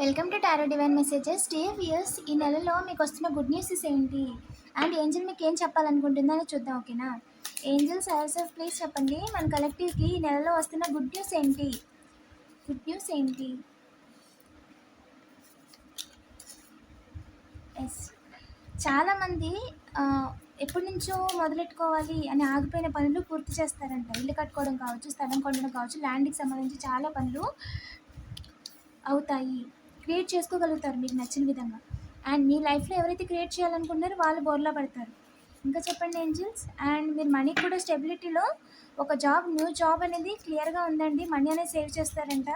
Welcome to tarot divine messages dears ఈ నెలలో మీకు వస్తున్న గుడ్ న్యూసెస్ ఏంటి? అండ్ ఏంజిల్ మీకు ఏం చెప్పాలనుకుంటుందో అని చూద్దాం ఓకేనా ఏంజల్స్ ఆఫ్ ప్లీజ్ చెప్పండి. మన కలెక్టివ్కి ఈ నెలలో వస్తున్న గుడ్ న్యూస్ ఏంటి? గుడ్ న్యూస్ ఏంటి? ఎస్ చాలామంది ఎప్పటి నుంచో మొదలెట్టుకోవాలి అని ఆగిపోయిన పనులు పూర్తి చేస్తారంట. ఇల్లు కట్టుకోవడం కావచ్చు స్థలం కొనడం కావచ్చు ల్యాండ్కి సంబంధించి చాలా పనులు అవుతాయి. క్రియేట్ చేసుకోగలుగుతారు మీకు నచ్చిన విధంగా. అండ్ మీ లైఫ్లో ఎవరైతే క్రియేట్ చేయాలనుకుంటారో వాళ్ళు బోర్లా పడతారు. ఇంకా చెప్పండి ఏంజిల్స్? అండ్ మీరు మనీ కూడా స్టెబిలిటీలో ఒక జాబ్ న్యూ జాబ్ అనేది క్లియర్గా ఉందండి. మనీ అనేది సేవ్ చేస్తారంట.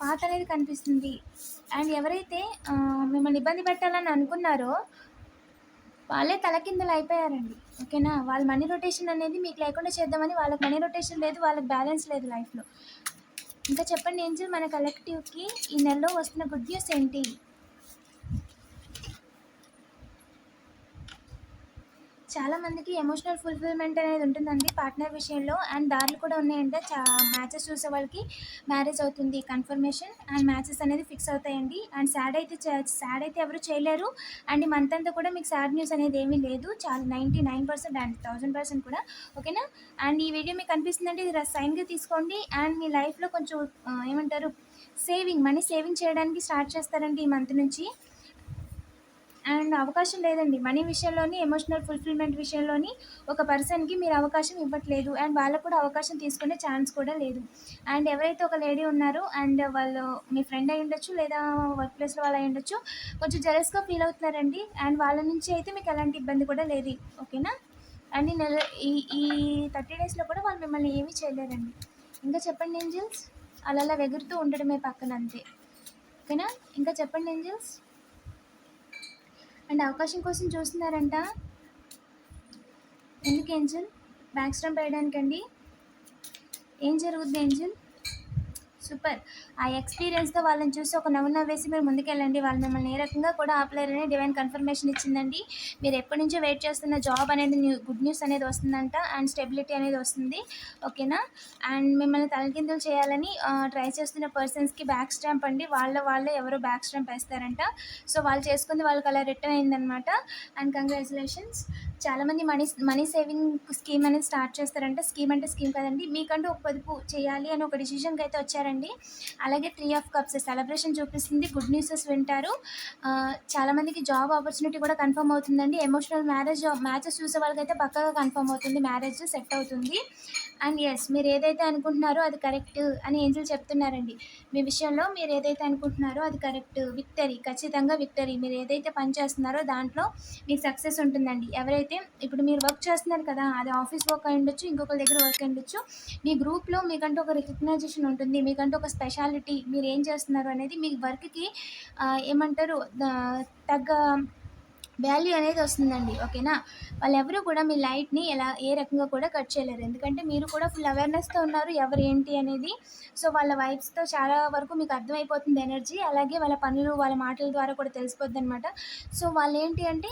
పాత అనేది కనిపిస్తుంది. అండ్ ఎవరైతే మిమ్మల్ని ఇబ్బంది పెట్టాలని అనుకున్నారో వాళ్ళే తలకిందులు అయిపోయారండి. ఓకేనా? వాళ్ళ మనీ రొటేషన్ అనేది మీకు లేకుండా చేద్దామని వాళ్ళకి మనీ రొటేషన్ లేదు వాళ్ళకి బ్యాలెన్స్ లేదు లైఫ్లో. ఇంకా చెప్పండి ఏంజల్ మన కలెక్టివ్కి ఈ నెలలో వస్తున్న గుడ్ న్యూస్ ఏంటి? చాలా మందికి ఎమోషనల్ ఫుల్ఫిల్మెంట్ అనేది ఉంటుందండి పార్ట్నర్ విషయంలో. అండ్ దారులు కూడా ఉన్నాయంటే చా మ్యాచెస్ చూసే వాళ్ళకి మ్యారేజ్ అవుతుంది కన్ఫర్మేషన్ అండ్ మ్యాచెస్ అనేది ఫిక్స్ అవుతాయండి. అండ్ సాడ్ అయితే సాడ్ అయితే ఎవరు చేయలేరు. అండ్ ఈ మంత్ అంతా కూడా మీకు సాడ్ న్యూస్ అనేది ఏమీ లేదు. చాలా ninety nine percent and thousand percent కూడా ఓకేనా అండ్ ఈ వీడియో మీకు అనిపిస్తుందంటే ఇది సైన్గా తీసుకోండి. అండ్ మీ లైఫ్లో కొంచెం ఏమంటారు సేవింగ్ మనీ సేవింగ్ చేయడానికి స్టార్ట్ చేస్తారండి ఈ మంత్ నుంచి. అండ్ అవకాశం లేదండి. మనీ విషయంలోని ఎమోషనల్ ఫుల్ఫిల్మెంట్ విషయంలోని ఒక పర్సన్కి మీరు అవకాశం ఇవ్వట్లేదు. అండ్ వాళ్ళకు కూడా అవకాశం తీసుకునే ఛాన్స్ కూడా లేదు. అండ్ ఎవరైతే ఒక లేడీ ఉన్నారో అండ్ వాళ్ళు మీ ఫ్రెండ్ అయి ఉండొచ్చు లేదా వర్క్ ప్లేస్లో వాళ్ళు అయి ఉండొచ్చు కొంచెం జెలస్గా ఫీల్ అవుతున్నారండి. అండ్ వాళ్ళ నుంచి అయితే మీకు ఎలాంటి ఇబ్బంది కూడా లేదు. ఓకేనా? అండ్ ఈ నెల ఈ ఈ థర్టీ డేస్లో కూడా వాళ్ళు మిమ్మల్ని ఏమీ చేయలేరండి. ఇంకా చెప్పండి ఏంజిల్స్? అలా అలా ఎగురుతూ ఉండడమే పక్కన అంతే. ఓకేనా? ఇంకా చెప్పండి ఏంజిల్స్? అండ్ అవకాశం కోసం చూస్తున్నారంట. ఎందుకు ఏంజల్? బ్యాక్ స్టంప్ వేయడానికండి ఏం జరుగుద్ది ఏంజల్? సూపర్. ఆ ఎక్స్పీరియన్స్తో వాళ్ళని చూసి ఒక నవ్వు నవ్వేసి మీరు ముందుకెళ్ళండి. వాళ్ళు మిమ్మల్ని ఏ రకంగా కూడా ఆపలేరని డివైన్ కన్ఫర్మేషన్ ఇచ్చిందండి. మీరు ఎప్పటి నుంచో వెయిట్ చేస్తున్న జాబ్ అనేది న్యూ గుడ్ న్యూస్ అనేది వస్తుందంట అండ్ స్టెబిలిటీ అనేది వస్తుంది. ఓకేనా? అండ్ మిమ్మల్ని తలకిందులు చేయాలని ట్రై చేస్తున్న పర్సన్స్కి బ్యాక్ స్టాంప్ అండి. వాళ్ళ వాళ్ళే ఎవరో బ్యాక్ స్టాంప్ వేస్తారంట. సో వాళ్ళు చేసుకుంది వాళ్ళకి అలా రిటర్న్ అయిందనమాట అండ్ కంగ్రాచులేషన్స్. చాలామంది మనీ మనీ సేవింగ్ స్కీమ్ అనేది స్టార్ట్ చేస్తారంట. స్కీమ్ అంటే స్కీమ్ కదండి. మీకంటూ ఒక పొదుపు చేయాలి అని ఒక డిసిషన్కి అయితే వచ్చారండి. అలాగే త్రీ ఆఫ్ కప్స్ సెలబ్రేషన్ చూపిస్తుంది. గుడ్ న్యూసెస్ వింటారు. చాలామందికి జాబ్ ఆపర్చునిటీ కూడా కన్ఫర్మ్ అవుతుందండి. ఎమోషనల్ మ్యారేజ్ మ్యాచెస్ చూసే వాళ్ళకైతే పక్కగా కన్ఫర్మ్ అవుతుంది. మ్యారేజ్ సెట్ అవుతుంది. అండ్ ఎస్ మీరు ఏదైతే అనుకుంటున్నారో అది కరెక్ట్ అని ఏంజల్ చెప్తున్నారండి. మీ విషయంలో మీరు ఏదైతే అనుకుంటున్నారో అది కరెక్ట్ విక్టరీ ఖచ్చితంగా విక్టరీ మీరు ఏదైతే పని చేస్తున్నారో దాంట్లో మీకు సక్సెస్ ఉంటుందండి. ఎవరైతే ఇప్పుడు మీరు వర్క్ చేస్తున్నారు కదా అది ఆఫీస్ వర్క్ అయి ఉండొచ్చు ఇంకొకరి దగ్గర వర్క్ అయి ఉండొచ్చు. మీ గ్రూప్లో మీకంటూ ఒక రికగ్నైజేషన్ ఉంటుంది. మీకు మీకంటూ ఒక స్పెషాలిటీ మీరు ఏం చేస్తున్నారు అనేది మీ వర్క్కి ఏమంటారు తగ్గ వాల్యూ అనేది వస్తుందండి ఓకేనా? వాళ్ళెవరూ కూడా మీ లైట్ని ఎలా ఏ రకంగా కూడా కట్ చేయలేరు. ఎందుకంటే మీరు కూడా ఫుల్ అవేర్నెస్తో ఉన్నారు ఎవరు ఏంటి అనేది. సో వాళ్ళ వైబ్స్తో చాలా వరకు మీకు అర్థమైపోతుంది ఎనర్జీ అలాగే వాళ్ళ పనులు వాళ్ళ మాటల ద్వారా కూడా తెలిసిపోద్ది అనమాట సో వాళ్ళు ఏంటి అంటే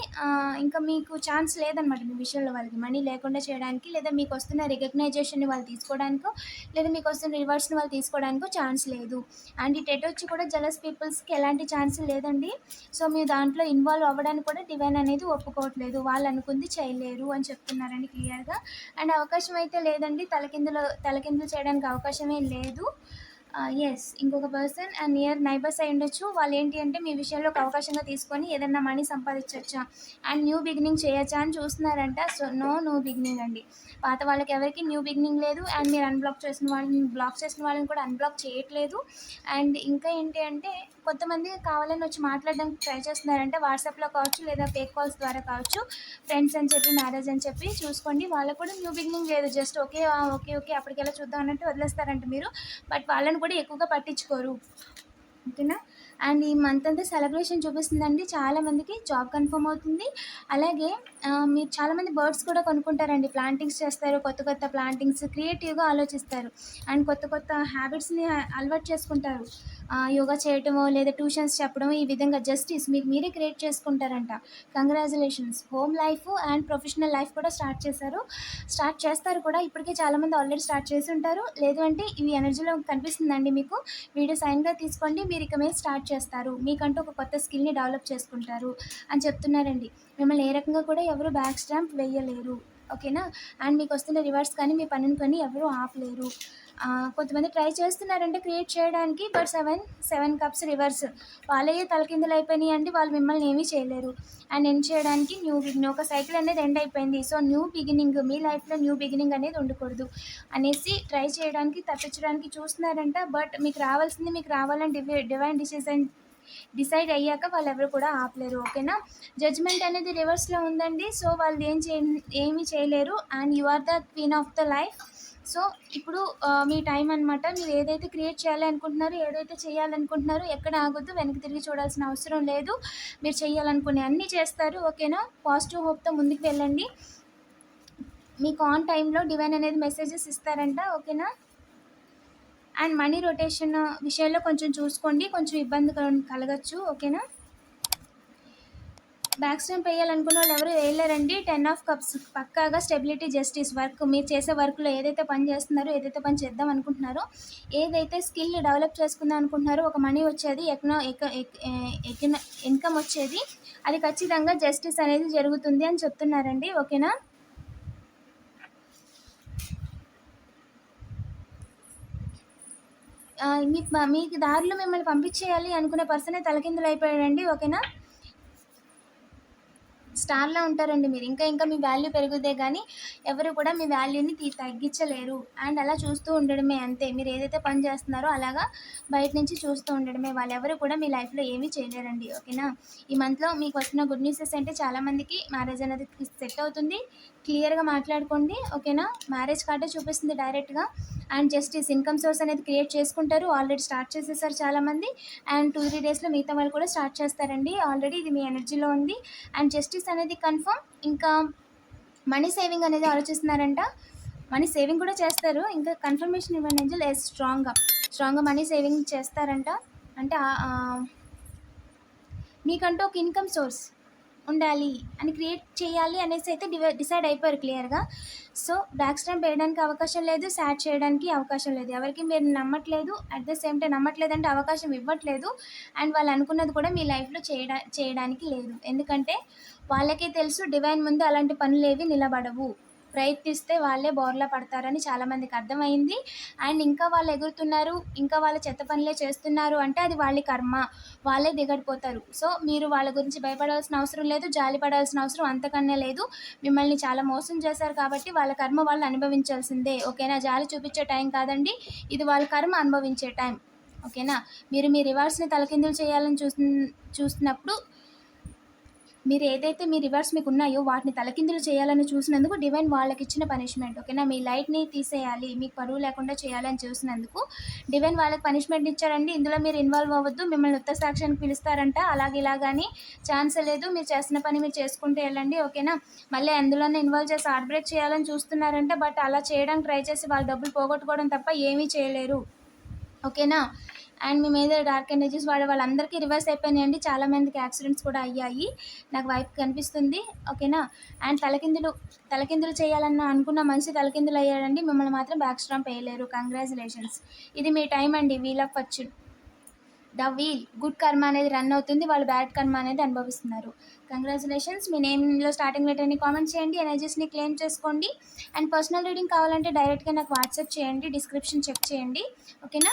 ఇంకా మీకు ఛాన్స్ లేదనమాట మీ విషయంలో వాళ్ళకి. మనీ లేకుండా చేయడానికి లేదా మీకు వస్తున్న రికగ్నైజేషన్ని వాళ్ళు తీసుకోవడానికో లేదా మీకు వస్తున్న రివర్స్ని వాళ్ళు తీసుకోవడానికో ఛాన్స్ లేదు. అండ్ ఈ టెట్ వచ్చి కూడా జలస్ పీపుల్స్కి ఎలాంటి ఛాన్స్ లేదండి. సో మీరు దాంట్లో ఇన్వాల్వ్ అవ్వడానికి కూడా డివైన్ అనేది ఒప్పుకోవట్లేదు. వాళ్ళు అనుకుంది చేయలేరు అని చెప్తున్నారండి క్లియర్గా. అండ్ అవకాశం అయితే లేదండి. తలకిందులు తలకిందులు చేయడానికి అవకాశమే లేదు. Ah, ఎస్ ఇంకొక పర్సన్ అండ్ నియర్ నైబర్స్ అయి ఉండొచ్చు. వాళ్ళు ఏంటి అంటే మీ విషయంలో ఒక అవకాశంగా తీసుకొని ఏదైనా మనీ సంపాదించవచ్చా అండ్ న్యూ బిగినింగ్ చేయొచ్చా అని చూస్తున్నారంట. సో నో న్యూ బిగినింగ్ అండి. పాత వాళ్ళకి ఎవరికి న్యూ బిగినింగ్ లేదు. అండ్ మీరు అన్బ్లాక్ చేసిన వాళ్ళని బ్లాక్ చేసిన వాళ్ళని కూడా అన్బ్లాక్ చేయట్లేదు. అండ్ ఇంకా ఏంటి అంటే కొంతమంది కావాలని వచ్చి మాట్లాడడానికి ట్రై చేస్తున్నారంటే. వాట్సాప్లో కావచ్చు లేదా ఫేక్ కాల్స్ ద్వారా కావచ్చు. ఫ్రెండ్స్ అని చెప్పి మ్యారేజ్ అని చెప్పి చూసుకోండి. వాళ్ళకు కూడా న్యూ బిగినింగ్ లేదు. జస్ట్ ఓకే ఓకే ఓకే అప్పటికెలా చూద్దాం అన్నట్టు వదిలేస్తారంట మీరు. బట్ వాళ్ళని కూడా ఎక్కువగా పట్టించుకోరు. ఓకేనా? అండ్ ఈ మంత్ అంతా సెలబ్రేషన్ చూపిస్తుందండి. చాలామందికి జాబ్ కన్ఫర్మ్ అవుతుంది. అలాగే మీరు చాలామంది బర్డ్స్ కూడా కొనుక్కుంటారండి. ప్లాంటింగ్స్ చేస్తారు కొత్త కొత్త ప్లాంటింగ్స్ క్రియేటివ్గా ఆలోచిస్తారు. అండ్ కొత్త కొత్త హ్యాబిట్స్ని అలవాటు చేసుకుంటారు. యోగా చేయటమో లేదా ట్యూషన్స్ చెప్పడమో ఈ విధంగా జస్టిస్ మీకు మీరే create చేసుకుంటారంట. Congratulations home life and professional life కూడా స్టార్ట్ చేశారు. స్టార్ట్ చేస్తారు కూడా ఇప్పటికే చాలామంది ఆల్రెడీ స్టార్ట్ చేసి ఉంటారు. లేదు అంటే ఇవి ఎనర్జీలో కనిపిస్తుందండి మీకు. వీడియో సైన్గా తీసుకోండి. మీరు ఇక మీద స్టార్ట్ చేస్తారు. మీకంటూ ఒక కొత్త స్కిల్ని డెవలప్ చేసుకుంటారు అని చెప్తున్నారండి. మిమ్మల్ని ఏ రకంగా కూడా ఎవరు బ్యాక్ స్టాంప్ వేయలేరు. ఓకేనా? అండ్ మీకు వస్తున్న రివార్డ్స్ కానీ మీ పనిని కానీ ఎవరు ఆపలేరు. కొంతమంది ట్రై చేస్తున్నారంటే క్రియేట్ చేయడానికి but seven seven cups reverse వాళ్ళే తలకిందులు అయిపోయినాయి అంటే వాళ్ళు మిమ్మల్ని ఏమీ చేయలేరు. అండ్ ఎండ్ చేయడానికి న్యూ బిగినింగ్ ఒక సైకిల్ అనేది ఎండ్ అయిపోయింది. సో న్యూ బిగినింగ్ మీ లైఫ్లో న్యూ బిగినింగ్ అనేది ఉండకూడదు. అనేసి ట్రై చేయడానికి తప్పించడానికి చూస్తున్నారంట. బట్ మీకు రావాల్సింది మీకు రావాలని డివై డివైన్ డిసిజన్ డిసైడ్ అయ్యాక వాళ్ళు ఎవరు కూడా ఆపలేరు. ఓకేనా జడ్జ్మెంట్ అనేది రివర్స్లో ఉందండి. సో వాళ్ళు ఏం చే ఏమీ చేయలేరు. And you are the queen of the life so ఇప్పుడు మీ టైం అనమాట మీరు ఏదైతే క్రియేట్ చేయాలి అనుకుంటున్నారో ఏదైతే చేయాలనుకుంటున్నారో ఎక్కడ ఆగొద్దు వెనక్కి తిరిగి చూడాల్సిన అవసరం లేదు. మీరు చేయాలనుకునే అన్నీ చేస్తారు ఓకేనా? పాజిటివ్ హోప్తో ముందుకు వెళ్ళండి. మీకు ఆన్ టైంలో డివైన్ అనేది మెసేజెస్ ఇస్తారంట ఓకేనా? అండ్ మనీ రొటేషన్ విషయంలో కొంచెం చూసుకోండి. కొంచెం ఇబ్బంది కలగచ్చు ఓకేనా? బ్యాక్ స్టెంప్ వేయాలనుకున్న వాళ్ళు ఎవరు వేయలేరండి. టెన్ ఆఫ్ కప్స్ పక్కాగా స్టెబిలిటీ జస్టిస్ వర్క్ మీరు చేసే వర్క్లో ఏదైతే పని చేస్తున్నారో ఏదైతే పని చేద్దాం అనుకుంటున్నారో ఏదైతే స్కిల్ డెవలప్ చేసుకుందాం అనుకుంటున్నారో ఒక మనీ వచ్చేది ఎకనో ఎకన ఇన్కమ్ వచ్చేది. అది ఖచ్చితంగా జస్టిస్ అనేది జరుగుతుంది అని చెప్తున్నారండి. ఓకేనా? మీ మీకు మీకు దారిలో మిమ్మల్ని పంపించేయాలి అనుకునే పర్సనే తలకిందులు అయిపోయాడండి. ఓకేనా? స్టార్లా ఉంటారండి మీరు. ఇంకా ఇంకా మీ వాల్యూ పెరుగుదే కానీ ఎవరు కూడా మీ వాల్యూని తీ తగ్గించలేరు. అండ్ అలా చూస్తూ ఉండడమే అంతే. మీరు ఏదైతే పని చేస్తున్నారో అలాగా బయట నుంచి చూస్తూ ఉండడమే. వాళ్ళు ఎవరు కూడా మీ లైఫ్లో ఏమీ చేయలేరండి. ఓకేనా? ఈ మంత్లో మీకు వచ్చిన గుడ్ న్యూసెస్ అంటే చాలామందికి మ్యారేజ్ అనేది సెట్ అవుతుంది. క్లియర్గా మాట్లాడుకోండి. ఓకేనా? మ్యారేజ్ కార్డే చూపిస్తుంది డైరెక్ట్గా. అండ్ జస్ట్ ఈ ఇన్కమ్ సోర్స్ అనేది క్రియేట్ చేసుకుంటారు. ఆల్రెడీ స్టార్ట్ చేసేసారు చాలామంది అండ్ టూ త్రీ డేస్లో మిగతా వాళ్ళు కూడా స్టార్ట్ చేస్తారండి. ఆల్రెడీ ఇది మీ ఎనర్జీలో ఉంది. అండ్ జస్టిస్ అనేది కన్ఫర్మ్ ఇంకా మనీ సేవింగ్ అనేది ఆలోచిస్తున్నారంట. మనీ సేవింగ్ కూడా చేస్తారు. ఇంకా కన్ఫర్మేషన్ ఇవ్వండి ఏంజల్ ఎస్ స్ట్రాంగ్గా స్ట్రాంగ్గా మనీ సేవింగ్ చేస్తారంట. అంటే మీకంటూ ఒక ఇన్కమ్ సోర్స్ ఉండాలి అని క్రియేట్ చేయాలి అనేసి అయితే డివై డిసైడ్ అయిపోయారు క్లియర్గా సో బ్యాక్ స్టాంప్ వేయడానికి అవకాశం లేదు సాడ్ చేయడానికి అవకాశం లేదు. ఎవరికి మీరు నమ్మట్లేదు అట్ ద సేమ్ టైం నమ్మట్లేదంటే అవకాశం ఇవ్వట్లేదు. అండ్ వాళ్ళు అనుకున్నది కూడా మీ లైఫ్లో చేయడా చేయడానికి లేదు. ఎందుకంటే వాళ్ళకే తెలుసు డివైన్ ముందు అలాంటి పనులు ఏవి నిలబడవు. ప్రయత్నిస్తే వాళ్ళే బోర్లా పడతారని చాలామందికి అర్థమైంది. అండ్ ఇంకా వాళ్ళు ఎగురుతున్నారు ఇంకా వాళ్ళ చెత్త పనులే చేస్తున్నారు అంటే అది వాళ్ళ కర్మ. వాళ్ళే దిగడిపోతారు. సో మీరు వాళ్ళ గురించి భయపడాల్సిన అవసరం లేదు జాలి పడాల్సిన అవసరం అంతకన్నా లేదు. మిమ్మల్ని చాలా మోసం చేశారు కాబట్టి వాళ్ళ కర్మ వాళ్ళు అనుభవించాల్సిందే. ఓకేనా? జాలి చూపించే టైం కాదండి. ఇది వాళ్ళ కర్మ అనుభవించే టైం. ఓకేనా? మీరు మీ రివార్డ్స్ని తలకిందులు చేయాలని చూస్తు చూస్తున్నప్పుడు మీరు ఏదైతే మీ రివర్స్ మీకు ఉన్నాయో వాటిని తలకిందులు చేయాలని చూసినందుకు డివైన్ వాళ్ళకి ఇచ్చిన పనిష్మెంట్ ఓకేనా? మీ లైట్ని తీసేయాలి మీకు పరువు లేకుండా చేయాలని చూసినందుకు డివైన్ వాళ్ళకి పనిష్మెంట్ ఇచ్చారండి. ఇందులో మీరు ఇన్వాల్వ్ అవ్వద్దు మిమ్మల్ని ఉత్తర సాక్ష్యానికి పిలుస్తారంట. అలాగే ఇలాగని ఛాన్స్ లేదు మీరు చేసిన పని మీరు చేసుకుంటే వెళ్ళండి ఓకేనా? మళ్ళీ అందులోనే ఇన్వాల్వ్ చేసి హార్ట్ బ్రేక్ చేయాలని చూస్తున్నారంట. బట్ అలా చేయడానికి ట్రై చేసి వాళ్ళు డబ్బులు పోగొట్టుకోవడం తప్ప ఏమీ చేయలేరు ఓకేనా? అండ్ మేము ఏదో డార్క్ ఎనర్జీస్ వాడే వాళ్ళందరికీ రివర్స్ అయిపోయినాయండి. చాలా మందికి యాక్సిడెంట్స్ కూడా అయ్యాయి. నాకు వైఫ్ కనిపిస్తుంది. ఓకేనా? అండ్ తలకిందులు తలకిందులు చేయాలన్న అనుకున్న మనిషి తలకిందులు అయ్యాడండి. మిమ్మల్ని మాత్రం బ్యాక్ స్ట్రాంప్ వేయలేరు కంగ్రాచులేషన్స్ ఇది మీ టైం అండి. Wheel of fortune the wheel good karma అనేది రన్ అవుతుంది. వాళ్ళు బ్యాడ్ కర్మ అనేది అనుభవిస్తున్నారు. కంగ్రాచులేషన్స్ మీ నేమ్లో స్టార్టింగ్ లెటర్ని కామెంట్ చేయండి. ఎనర్జీస్ని క్లెయిమ్ చేసుకోండి. అండ్ పర్సనల్ రీడింగ్ కావాలంటే డైరెక్ట్గా నాకు వాట్సాప్ చేయండి. డిస్క్రిప్షన్ చెక్ చేయండి. ఓకేనా?